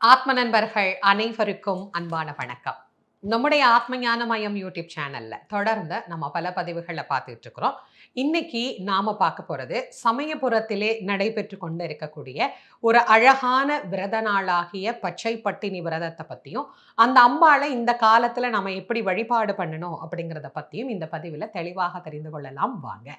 ஆத்ம நண்பர்கள் அனைவருக்கும் அன்பான வணக்கம். நம்முடைய ஆத்ம ஞானமயம் யூடியூப் சேனல்ல தொடர்ந்து நம்ம பல பதிவுகளை பார்த்துட்டு இருக்கிறோம் இன்னைக்கு நாம பார்க்க போறது சமயபுரத்திலே நடைபெற்று கொண்டு இருக்கக்கூடிய ஒரு அழகான விரத நாளாகிய பச்சை பட்டினி விரதத்தை பத்தியும் அந்த அம்பாளை இந்த காலத்துல நம்ம எப்படி வழிபாடு பண்ணணும் அப்படிங்கிறத பத்தியும் இந்த பதிவில் தெளிவாக தெரிந்து கொள்ளலாம். வாங்க.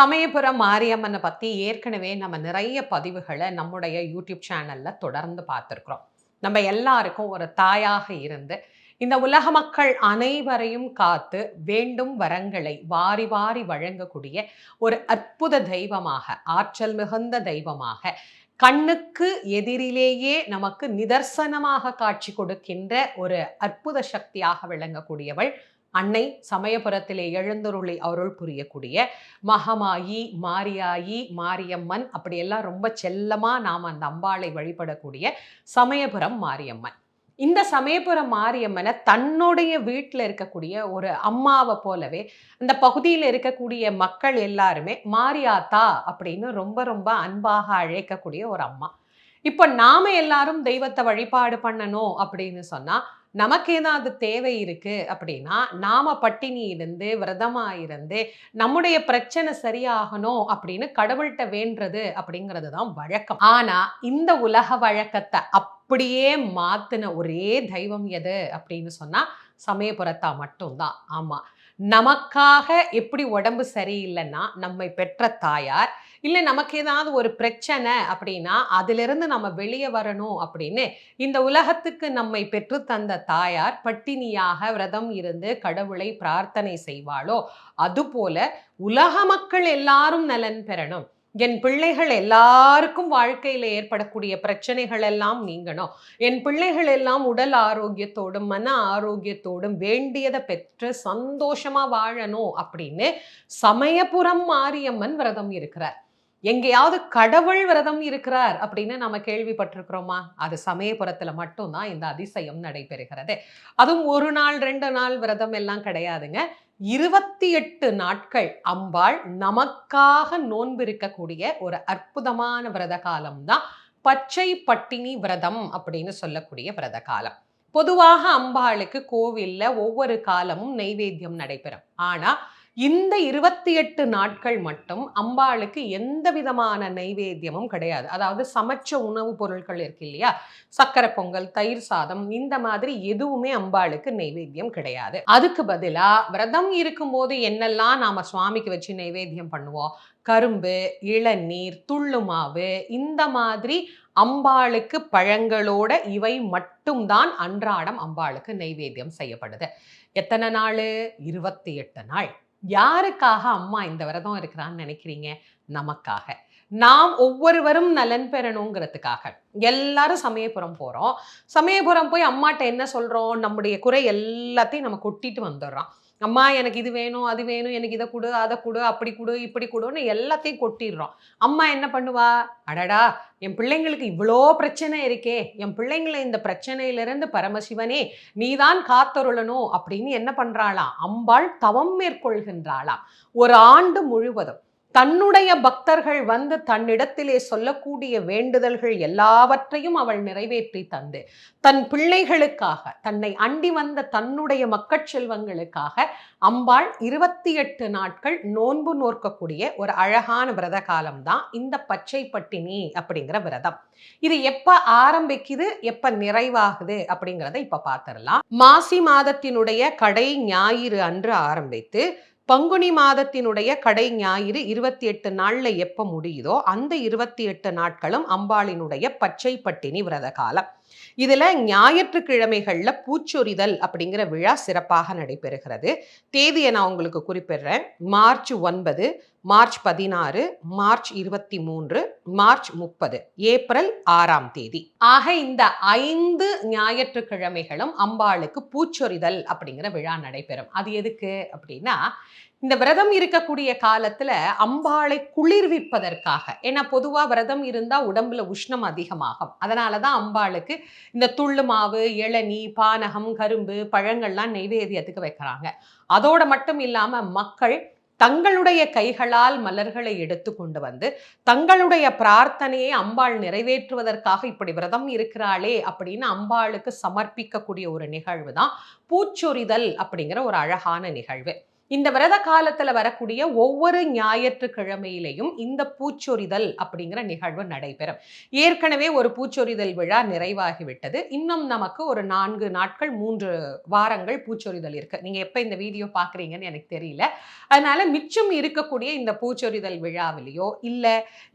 சமயபுரம் மாரியம்மனை பற்றி ஏற்கனவே நம்ம நிறைய பதிவுகளை நம்முடைய யூடியூப் சேனலில் தொடர்ந்து பார்த்துருக்குறோம். நம்ம எல்லாருக்கும் ஒரு தாயாக இருந்து இந்த உலக மக்கள் அனைவரையும் காத்து வேண்டும் வரங்களை வாரி வாரி வழங்கக்கூடிய ஒரு அற்புத தெய்வமாக ஆற்றல் மிகுந்த தெய்வமாக கண்ணுக்கு எதிரிலேயே நமக்கு நிதர்சனமாக காட்சி கொடுக்கின்ற ஒரு அற்புத சக்தியாக விளங்கக்கூடியவள் அன்னை சமயபுரத்திலே எழுந்தருளை அருள் புரியக்கூடிய மகமாயி மாரியாயி மாரியம்மன் அப்படியெல்லாம் ரொம்ப செல்லமா நாம் அந்த அம்பாளை வழிபடக்கூடிய சமயபுரம் மாரியம்மன். இந்த சமயபுரம் மாரியம்மனை தன்னுடைய வீட்டில் இருக்கக்கூடிய ஒரு அம்மாவை போலவே அந்த பகுதியில் இருக்கக்கூடிய மக்கள் எல்லாருமே மாரியாத்தா அப்படின்னு ரொம்ப ரொம்ப அன்பாக அழைக்கக்கூடிய ஒரு அம்மா. இப்போ நாம எல்லாரும் தெய்வத்தை வழிபாடு பண்ணணும் அப்படின்னு சொன்னா நமக்கு ஏதாவது தேவை இருக்கு அப்படின்னா நாம பட்டினி இருந்து விரதமா இருந்து நம்முடைய பிரச்சனை சரியாகணும் அப்படின்னு கடவுள்கிட்ட வேண்டுறது அப்படிங்கிறது தான் வழக்கம். ஆனா இந்த உலக வழக்கத்தை அப்படியே மாத்தின ஒரே தெய்வம் எது அப்படின்னு சொன்னா சமயபுரத்தா மட்டும்தான். ஆமா. நமக்காக எப்படி உடம்பு சரியில்லைன்னா நம்மை பெற்ற தாயார் இல்லை நமக்கு ஏதாவது ஒரு பிரச்சனை அப்படின்னா அதிலிருந்து நம்ம வெளியே வரணும் அப்படின்னு. இந்த உலகத்துக்கு நம்மை பெற்று தந்த தாயார் பட்டினியாக விரதம் இருந்து கடவுளை பிரார்த்தனை செய்வாளோ அதுபோல உலக மக்கள் எல்லாரும் நலன் பெறணும். என் பிள்ளைகள் எல்லாருக்கும் வாழ்க்கையில் ஏற்படக்கூடிய பிரச்சனைகள் எல்லாம் நீங்கணும். என் பிள்ளைகள் எல்லாம் உடல் ஆரோக்கியத்தோடும் மன ஆரோக்கியத்தோடும் வேண்டியதை பெற்று சந்தோஷமா வாழணும் அப்படின்னு சமயபுரம் மாரியம்மன் விரதம் இருக்கிறார். எங்கேயாவது கடவுள் விரதம் இருக்கிறார் அப்படின்னு நம்ம கேள்விப்பட்டிருக்கிறோமா? அது சமயபுரத்தில் மட்டும்தான் இந்த அதிசயம் நடைபெறுகிறது. அதுவும் ஒரு நாள் ரெண்டு நாள் விரதம் எல்லாம் கிடையாதுங்க. இருபத்தி எட்டு நாட்கள் அம்பாள் நமக்காக நோன்பு இருக்கக்கூடிய ஒரு அற்புதமான விரத காலம் தான் பச்சை பட்டினி விரதம் அப்படின்னு சொல்லக்கூடிய விரத காலம். பொதுவாக அம்பாளுக்கு கோவில்ல ஒவ்வொரு காலமும் நைவேத்தியம் நடைபெறும். ஆனால் இந்த இருபத்தி எட்டு நாட்கள் மட்டும் அம்பாளுக்கு எந்த விதமான நைவேத்தியமும் கிடையாது. அதாவது சமைச்ச உணவுப் பொருட்கள் இருக்கு இல்லையா? சக்கரை பொங்கல் தயிர் சாதம் இந்த மாதிரி எதுவுமே அம்பாளுக்கு நைவேத்தியம் கிடையாது. அதுக்கு பதிலா விரதம் இருக்கும்போது என்னெல்லாம் நாம சுவாமிக்கு வச்சு நைவேத்தியம் பண்ணுவோம்? கரும்பு இளநீர் துள்ளு மாவு இந்த மாதிரி அம்பாளுக்கு பழங்களோட இவை மட்டும்தான் அன்றாடம் அம்பாளுக்கு நைவேத்தியம் செய்யப்படுது. எத்தனை நாள்? இருபத்தி எட்டு நாள். யாருக்காக அம்மா இந்த விரதம் இருக்கிறான்னு நினைக்கிறீங்க? நமக்காக. நாம் ஒவ்வொருவரும் நலன் பெறணுங்கிறதுக்காக. எல்லாரும் சமயபுரம் போகிறோம் சமயபுரம் போய் அம்மாட்ட என்ன சொல்கிறோம் நம்முடைய குறை எல்லாத்தையும் நம்ம கொட்டிட்டு வந்துடுறோம். அம்மா எனக்கு இது வேணும் அது வேணும் எனக்கு இதை கொடு அதை கொடு அப்படி கொடு இப்படி கொடுன்னு எல்லாத்தையும் கொட்டிடுறோம். அம்மா என்ன பண்ணுவா? அடடா என் பிள்ளைங்களுக்கு இவ்வளோ பிரச்சனை இருக்கே என் பிள்ளைங்களை இந்த பிரச்சனையிலிருந்து பரமசிவனே நீதான் காத்தருளணும் அப்படின்னு என்ன பண்றாளாம்? அம்பாள் தவம் மேற்கொள்கின்றாளாம். ஒரு ஆண்டு முழுவதும் தன்னுடைய பக்தர்கள் வந்து தன்னிடத்திலே சொல்லக்கூடிய வேண்டுதல்கள் எல்லாவற்றையும் அவள் நிறைவேற்றி தந்து. தன் பிள்ளைகளுக்காக தன்னை அண்டி வந்த தன்னுடைய மக்கட்செல்வங்களுக்காக அம்பாள் இருபத்தி எட்டு நாட்கள் நோன்பு நோற்கக்கூடிய ஒரு அழகான விரத காலம் தான் இந்த பச்சை பட்டினி அப்படிங்கிற விரதம். இது எப்ப ஆரம்பிக்குது எப்ப நிறைவாகுது அப்படிங்கிறத இப்ப பார்த்துடலாம். மாசி மாதத்தினுடைய கடை ஞாயிறு அன்று ஆரம்பித்து பங்குனி மாதத்தினுடைய கடை ஞாயிறு இருபத்தி எட்டு நாள்ல எப்போ முடியுதோ அந்த இருபத்தி எட்டு நாட்களும் அம்பாளினுடைய பச்சை பட்டினி விரத காலம். இதில் ஞாயிற்றுக்கிழமைகளில் பூச்சொரிதல் அப்படிங்கிற விழா சிறப்பாக நடைபெறுகிறது. தேதியை நான் உங்களுக்கு குறிப்பிடுறேன். மார்ச் ஒன்பது மார்ச் பதினாறு மார்ச் இருபத்தி மூன்று மார்ச் முப்பது ஏப்ரல் ஆறாம் தேதி. ஆக இந்த ஐந்து ஞாயிற்றுக்கிழமைகளும் அம்பாளுக்கு பூச்சொரிதல் அப்படிங்கிற விழா நடைபெறும். அது எதுக்கு அப்படின்னா இந்த விரதம் இருக்கக்கூடிய காலத்துல அம்பாளை குளிர்விப்பதற்காக. ஏன்னா பொதுவா விரதம் இருந்தா உடம்புல உஷ்ணம் அதிகமாகும். அதனாலதான் அம்பாளுக்கு இந்த துள்ளு மாவு இளநி பானகம் கரும்பு பழங்கள்லாம் நெய்வேதியத்துக்கு வைக்கிறாங்க. அதோட மட்டும் இல்லாம மக்கள் தங்களுடைய கைகளால் மலர்களை எடுத்து கொண்டு வந்து தங்களுடைய பிரார்த்தனையை அம்பாள் நிறைவேற்றுவதற்காக இப்படி விரதம் இருக்கிறாளே அப்படின்னு அம்பாளுக்கு சமர்ப்பிக்கக்கூடிய ஒரு நிகழ்வு தான் பூச்சொரிதல் அப்படிங்கிற ஒரு அழகான நிகழ்வு. இந்த விரத காலத்துல வரக்கூடிய ஒவ்வொரு ஞாயிற்றுக்கிழமையிலையும் இந்த பூச்சொரிதல் அப்படிங்கிற நிகழ்வு நடைபெறும். ஏற்கனவே ஒரு பூச்சொரிதல் விழா நிறைவாகிவிட்டது. இன்னும் நமக்கு ஒரு நான்கு நாட்கள் மூன்று வாரங்கள் பூச்சொரிதல் இருக்கு. நீங்க எப்ப இந்த வீடியோ பாக்குறீங்கன்னு எனக்கு தெரியல. அதனால மிச்சம் இருக்கக்கூடிய இந்த பூச்சொரிதல் விழாவிலேயோ இல்ல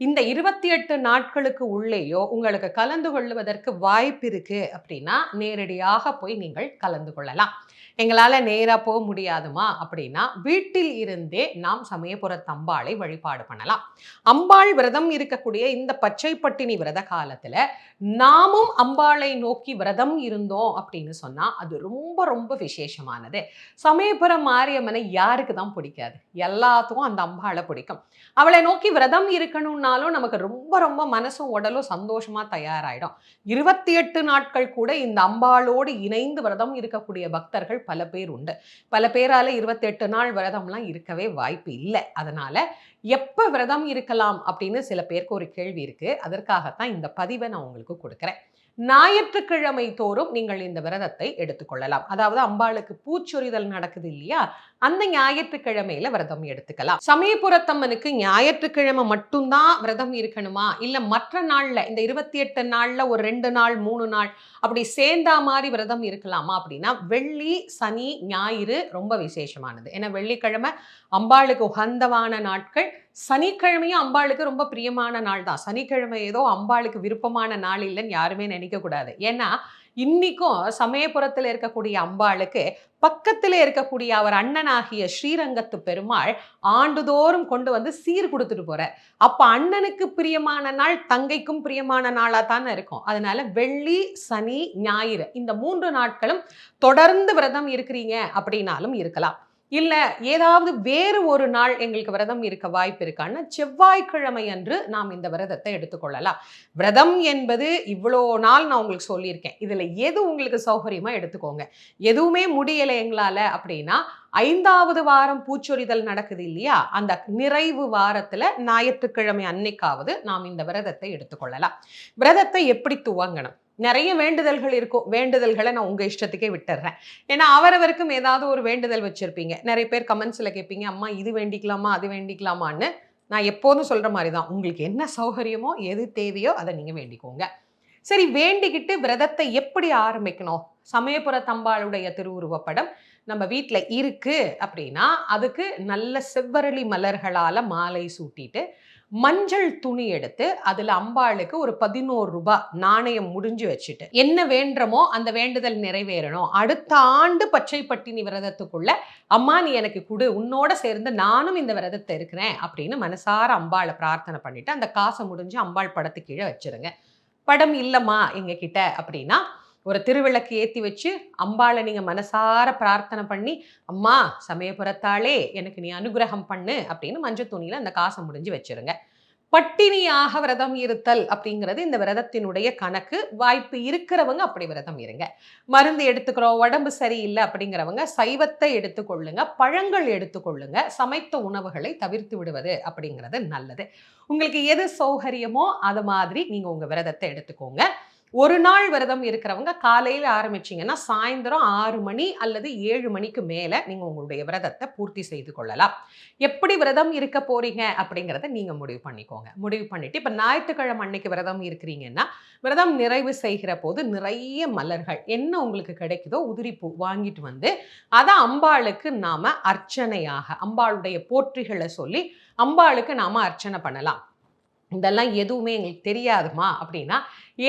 இந்த இருபத்தி எட்டு நாட்களுக்கு உள்ளேயோ உங்களுக்கு கலந்து கொள்வதற்கு வாய்ப்பு இருக்கு அப்படின்னா நேரடியாக போய் நீங்கள் கலந்து கொள்ளலாம். எங்களால் நேராக போக முடியாதுமா? அப்படின்னா வீட்டில் இருந்தே நாம் சமயபுர தம்பாளை வழிபாடு பண்ணலாம். அம்பாள் விரதம் இருக்கக்கூடிய இந்த பச்சை பட்டினி விரத காலத்தில் நாமும் அம்பாளை நோக்கி விரதம் இருந்தோம் அப்படின்னு சொன்னால் அது ரொம்ப ரொம்ப விசேஷமானது. சமயபுரம் மாரியம்மனை யாருக்கு தான் பிடிக்காது? எல்லாத்துக்கும் அந்த அம்பாளை பிடிக்கும். அவளை நோக்கி விரதம் இருக்கணும்னாலும் நமக்கு ரொம்ப ரொம்ப மனசும் உடலும் சந்தோஷமா தயாராயிடும். இருபத்தி எட்டு நாட்கள் கூட இந்த அம்பாளோடு இணைந்து விரதம் இருக்கக்கூடிய பக்தர்கள் பல பேர் உண்டு. பல பேரால இருபத்தி எட்டு நாள் விரதம்லாம் இருக்கவே வாய்ப்பு இல்லை. அதனால எப்போ விரதம் இருக்கலாம் அப்படின்னு சில பேருக்கு ஒரு கேள்வி இருக்கு. அதற்காகத்தான் இந்த பதிவை நான் உங்களுக்கு கொடுக்குறேன். ஞாயிற்றுக்கிழமை தோறும் நீங்கள் இந்த விரதத்தை எடுத்துக்கொள்ளலாம். அதாவது அம்பாளுக்கு பூச்சொரிதல் நடக்குது இல்லையா? அந்த ஞாயிற்றுக்கிழமையில விரதம் எடுத்துக்கலாம். சமயபுரத்தம்மனுக்கு ஞாயிற்றுக்கிழமை மட்டும்தான் விரதம் இருக்கணுமா? இல்ல மற்ற நாள்ல இந்த இருபத்தி எட்டு நாள்ல ஒரு ரெண்டு நாள் மூணு நாள் அப்படி சேர்ந்தா மாதிரி விரதம் இருக்கலாமா அப்படின்னா வெள்ளி சனி ஞாயிறு ரொம்ப விசேஷமானது. ஏன்னா வெள்ளிக்கிழமை அம்பாளுக்கு உகந்தவான நாட்கள் சனிக்கிழமையும் அம்பாளுக்கு ரொம்ப பிரியமான நாள் தான். சனிக்கிழமை ஏதோ அம்பாளுக்கு விருப்பமான நாள் இல்லைன்னு யாருமே நினைக்கக்கூடாது ஏன்னா இன்னைக்கும் சமயபுரத்தில் இருக்கக்கூடிய அம்பாளுக்கு பக்கத்தில் இருக்கக்கூடிய அவர் அண்ணனாகிய ஸ்ரீரங்கத்து பெருமாள் ஆண்டுதோறும் கொண்டு வந்து சீர் கொடுத்துட்டு போற அப்போ அண்ணனுக்கு பிரியமான நாள் தங்கைக்கும் பிரியமான நாளாக தானே இருக்கும். அதனால வெள்ளி சனி ஞாயிறு இந்த மூன்று நாட்களும் தொடர்ந்து விரதம் இருக்கிறீங்க அப்படின்னாலும் இருக்கலாம். இல்லை ஏதாவது வேறு ஒரு நாள் எங்களுக்கு விரதம் இருக்க வாய்ப்பு இருக்கான்னு செவ்வாய்க்கிழமை அன்று நாம் இந்த விரதத்தை எடுத்துக்கொள்ளலாம் விரதம் என்பது இவ்வளோ நாள் நான் உங்களுக்கு சொல்லியிருக்கேன். இதில் எது உங்களுக்கு சௌகரியமாக எடுத்துக்கோங்க. எதுவுமே முடியலை எங்களால் அப்படின்னா ஐந்தாவது வாரம் பூச்சொரிதல் நடக்குது இல்லையா? அந்த நிறைவு வாரத்தில் ஞாயிற்றுக்கிழமை அன்னைக்காவது நாம் இந்த விரதத்தை எடுத்துக்கொள்ளலாம் விரதத்தை எப்படி துவங்கணும்? நிறைய வேண்டுதல்கள் இருக்கும் வேண்டுதல்களை நான் உங்க இஷ்டத்துக்கே விட்டுறேன். ஏன்னா அவரவருக்கும் ஏதாவது ஒரு வேண்டுதல் வச்சிருப்பீங்க. நிறைய பேர் கமெண்ட்ஸ்ல கேட்பீங்க அம்மா இது வேண்டிக்கலாமா அது வேண்டிக்கலாமான்னு? நான் எப்போதும் சொல்ற மாதிரி தான். உங்களுக்கு என்ன சௌகரியமோ எது தேவையோ அதை நீங்க வேண்டிக்கோங்க. சரி வேண்டிக்கிட்டு விரதத்தை எப்படி ஆரம்பிக்கணும்? சமயபுர தம்பாளுடைய திருவுருவப்படம் நம்ம வீட்டில் இருக்கு அப்படின்னா அதுக்கு நல்ல செவ்வரளி மலர்களால் மாலை சூட்டிட்டு மஞ்சள் துணி எடுத்து அதில் அம்பாளுக்கு ஒரு பதினோரு ரூபாய் நாணயம் முடிஞ்சு வச்சுட்டு என்ன வேண்டுமோ அந்த வேண்டுதல் நிறைவேறணும். அடுத்த ஆண்டு பச்சை பட்டினி விரதத்துக்குள்ள அம்மா நீ எனக்கு கொடு உன்னோட சேர்ந்து நானும் இந்த விரதத்தை இருக்கிறேன் அப்படின்னு மனசார அம்பாளை பிரார்த்தனை பண்ணிட்டு அந்த காசை முடிஞ்சு அம்பாள் படத்து கீழே வச்சிருங்க. படம் இல்லைம்மா எங்ககிட்ட அப்படின்னா ஒரு திருவிளக்கு ஏற்றி வச்சு அம்பாளை நீங்கள் மனசார பிரார்த்தனை பண்ணி அம்மா சமயபுரத்தாளே எனக்கு நீ அனுகிரகம் பண்ணு அப்படின்னு மஞ்சள் துணியில் அந்த காசை முடிஞ்சு வச்சிருங்க. பட்டினியாக விரதம் இருத்தல் அப்படிங்கிறது இந்த விரதத்தினுடைய கணக்கு. வாய்ப்பு இருக்கிறவங்க அப்படி விரதம் இருங்க. மருந்து எடுத்துக்கிறோம் உடம்பு சரியில்லை அப்படிங்கிறவங்க சைவத்தை எடுத்துக்கொள்ளுங்க பழங்கள் எடுத்துக்கொள்ளுங்க சமைத்த உணவுகளை தவிர்த்து விடுவது அப்படிங்கிறது நல்லது. உங்களுக்கு எது சௌகரியமோ அது மாதிரி நீங்கள் உங்கள் விரதத்தை எடுத்துக்கோங்க. ஒரு நாள் விரதம் இருக்கிறவங்க காலையில் ஆரம்பிச்சிங்கன்னா சாயந்தரம் ஆறு மணி அல்லது ஏழு மணிக்கு மேலே நீங்கள் உங்களுடைய விரதத்தை பூர்த்தி செய்து கொள்ளலாம். எப்படி விரதம் இருக்க போறீங்க அப்படிங்கிறத நீங்கள் முடிவு பண்ணிக்கோங்க. முடிவு பண்ணிட்டு இப்போ ஞாயிற்றுக்கிழமை அன்னைக்கு விரதம் இருக்கிறீங்கன்னா விரதம் நிறைவு செய்கிற போது நிறைய மலர்கள் என்ன உங்களுக்கு கிடைக்குதோ உதிரிப்பூ வாங்கிட்டு வந்து அதை அம்பாளுக்கு நாம அர்ச்சனையாக அம்பாளுடைய போற்றிகளை சொல்லி அம்பாளுக்கு நாம அர்ச்சனை பண்ணலாம். இதெல்லாம் எதுவுமே எங்களுக்கு தெரியாதுமா அப்படின்னா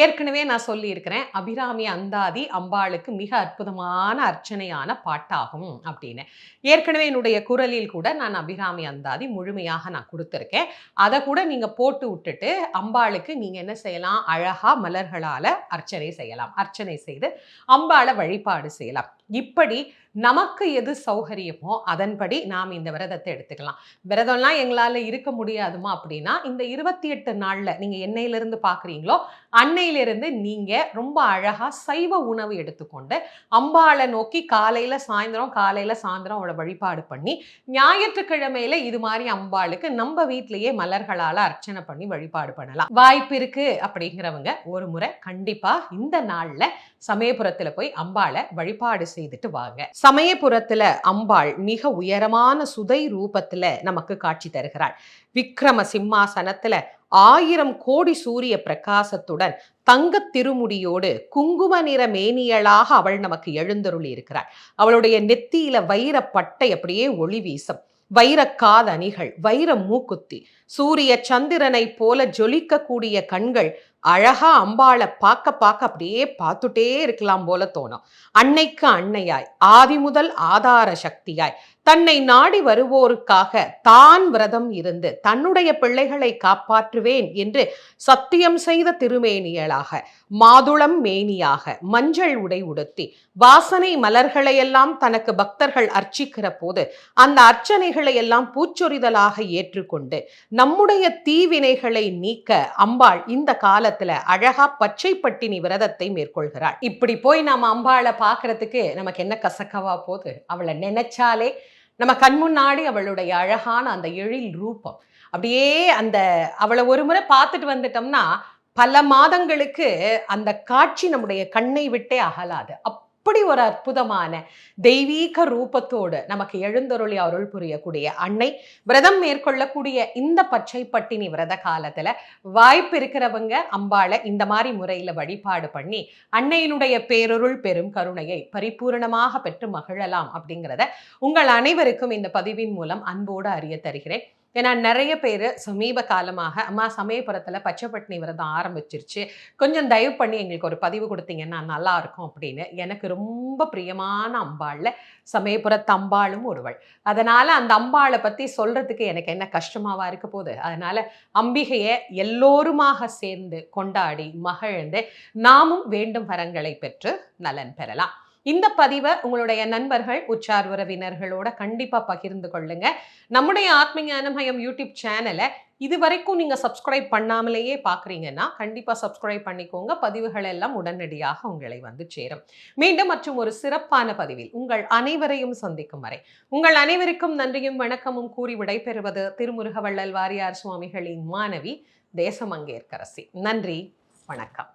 ஏற்கனவே நான் சொல்லியிருக்கிறேன் அபிராமி அந்தாதி அம்பாளுக்கு மிக அற்புதமான அர்ச்சனையான பாட்டாகும் அப்படின்னு. ஏற்கனவே என்னுடைய குரலில் கூட நான் அபிராமி அந்தாதி முழுமையாக நான் கொடுத்துருக்கேன். அதை கூட நீங்கள் போட்டு விட்டுட்டு அம்பாளுக்கு நீங்கள் என்ன செய்யலாம்? அழகாக மலர்களால் அர்ச்சனை செய்யலாம். அர்ச்சனை செய்து அம்பாளை வழிபாடு செய்யலாம். இப்படி நமக்கு எது சௌகரியமோ அதன்படி நாம் இந்த விரதத்தை எடுத்துக்கலாம். விரதம்லாம் எங்களால் இருக்க முடியாதுமா அப்படின்னா இந்த இருபத்தி எட்டு நாளில் நீங்கள் என்னையிலிருந்து பார்க்குறீங்களோ அன்னையிலிருந்து நீங்க ரொம்ப அழகா சைவ உணவு எடுத்துக்கொண்டு அம்பாளை நோக்கி காலையில சாயந்தரம் காலையில சாயந்தரம் அவளை வழிபாடு பண்ணி ஞாயிற்றுக்கிழமையில இது மாதிரி அம்பாளுக்கு நம்ம வீட்டிலேயே மலர்களால அர்ச்சனை பண்ணி வழிபாடு பண்ணலாம். வாய்ப்பு இருக்குது அப்படிங்கிறவங்க ஒரு முறை கண்டிப்பா இந்த நாள்ல சமயபுரத்துல போய் அம்பாளை வழிபாடு செய்துட்டு வாங்க. சமயபுரத்துல அம்பாள் மிக உயரமான சுதை ரூபத்துல நமக்கு காட்சி தருகிறாள். விக்ரம சிம்மாசனத்துல ஆயிரம் கோடி சூரிய பிரகாசத்துடன் தங்க திருமுடியோடு குங்கும நிற மேனியலாக அவள் நமக்கு எழுந்தருளி இருக்கிறாள். அவளுடைய நெத்தியில வைர பட்டை அப்படியே ஒளி வீசும். வைர காதணிகள் வைர மூக்குத்தி சூரிய சந்திரனை போல ஜொலிக்கக்கூடிய கண்கள் அழகா அம்பாளை பார்க்க பார்க்க அப்படியே பார்த்துட்டே இருக்கலாம் போல தோணும். அன்னைக்கு அன்னையாய் ஆதி முதல் ஆதார சக்தியாய் தன்னை நாடி வருவோருக்காக தான் விரதம் இருந்து தன்னுடைய பிள்ளைகளை காப்பாற்றுவேன் என்று சத்தியம் செய்த திருமேனியலாக மாதுளம் மேனியாக மஞ்சள் உடை உடுத்தி வாசனை மலர்களையெல்லாம் தனக்கு பக்தர்கள் அர்ச்சிக்கிற போது அந்த அர்ச்சனைகளை எல்லாம் பூச்சொரிதலாக ஏற்றுக்கொண்டு நம்முடைய தீவினைகளை நீக்க அம்பாள் இந்த காலத்தில் அழகா பச்சை பட்டினி விரதத்தை மேற்கொள்கிறாள். இப்படி போய் நாம அம்பாளை பாக்குறதுக்கு நமக்கு என்ன கசக்கவா போகுது? அவளை நினைச்சாலே நம்ம கண்முன்னாடி அவளுடைய அழகான அந்த எழில் ரூபம். அப்படியே அந்த அவளை ஒரு முறை பார்த்துட்டு வந்துட்டோம்னா பல மாதங்களுக்கு அந்த காட்சி நம்முடைய கண்ணை விட்டே அகலாது. அப் அப்படி ஒரு அற்புதமான தெய்வீக ரூபத்தோடு நமக்கு எழுந்தருளி அருள் புரியக்கூடிய அன்னை விரதம் மேற்கொள்ளக்கூடிய இந்த பச்சை பட்டினி விரத காலத்துல வாய்ப்பு இருக்கிறவங்க அம்பாளை இந்த மாதிரி முறையில வழிபாடு பண்ணி அன்னையினுடைய பேரொருள் பெரும் கருணையை பரிபூரணமாக பெற்று மகிழலாம் அப்படிங்கிறத உங்கள் அனைவருக்கும் இந்த பதிவின் மூலம் அன்போடு அறிய தருகிறேன். ஏன்னா நிறைய பேர் சமீப காலமாக அம்மா சமயபுரத்தில் பச்சைப்பட்டினி விரதம் ஆரம்பிச்சிருச்சு. கொஞ்சம் தயவு பண்ணி எங்களுக்கு ஒரு பதிவு கொடுத்தீங்கன்னா நல்லா இருக்கும் அப்படின்னு எனக்கு ரொம்ப பிரியமான அம்பாளில் சமயபுரத்து அம்பாளும் ஒருவள். அதனால் அந்த அம்பாளை பற்றி சொல்கிறதுக்கு எனக்கு என்ன கஷ்டமாவாக இருக்க போகுது? அதனால் அம்பிகையை எல்லோருமாக சேர்ந்து கொண்டாடி மகிழ்ந்து நாமும் வேண்டும் வரங்களை பெற்று நலன் பெறலாம். இந்த பதிவை உங்களுடைய நண்பர்கள் உச்சார் உறவினர்களோட கண்டிப்பாக பகிர்ந்து கொள்ளுங்க. நம்முடைய ஆத்மீக அனுமயம் யூடியூப் சேனலை இது வரைக்கும் நீங்கள் சப்ஸ்கிரைப் பண்ணாமலேயே பார்க்குறீங்கன்னா கண்டிப்பாக சப்ஸ்கிரைப் பண்ணிக்கோங்க. பதிவுகள் எல்லாம் உடனடியாக உங்களை வந்து சேரும். மீண்டும் மற்றும் ஒரு சிறப்பான பதிவில் உங்கள் அனைவரையும் சந்திக்கும் வரை உங்கள் அனைவருக்கும் நன்றியும் வணக்கமும் கூறி விடைபெறுவது திருமுருகவள்ளல் வாரியார் சுவாமிகளின் மாணவி தேசமங்கேற்கரசி. நன்றி வணக்கம்.